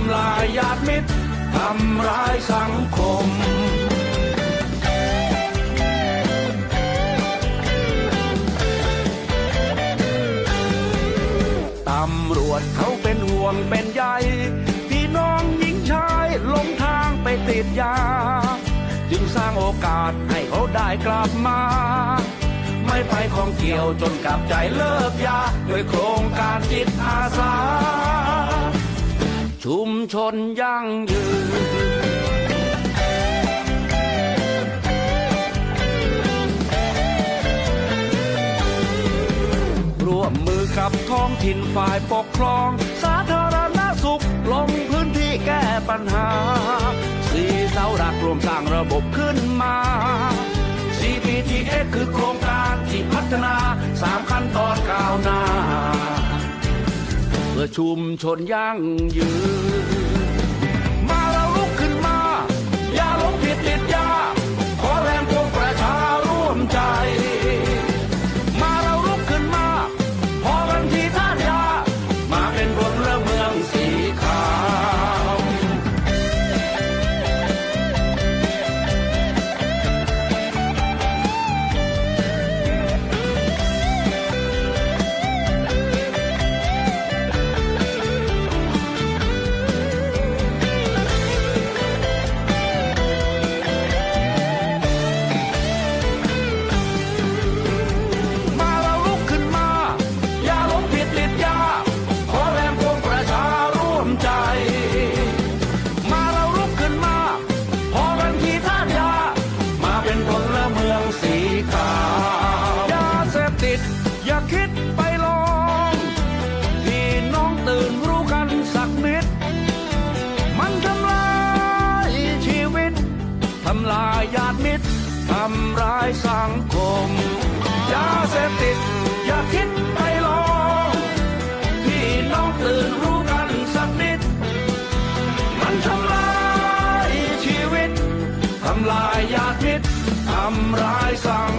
ำลายญาติมิตรทำร้ายสังคม ตำรวจเขาเป็นห่วงเป็นใยพี่น้องหญิงชายหลงทางไปติดยา จึงสร้างโอกาสให้เขาได้กลับมา ไม่ไปของเกี่ยวจนกลับใจเลิกยา ด้วยโครงการจิตอาสา ชุมชนยั่งยืนร่วมมือกับท้องถิ่นฝ่ายปกครอง สาธารณสุขลงพื้นที่แก้ปัญหา สีเสาหลักรวมสร้างระบบขึ้นมา CPTX คือโครงการที่พัฒนา ชุมชนยั่งยืน ทำลายญาติมิตรทำร้ายสังคม ยาเสพติด อย่าคิดไปลองพี่น้องตื่นรู้กันสักนิด มันทำลายชีวิต ทำลายญาติมิตรทำร้ายสัง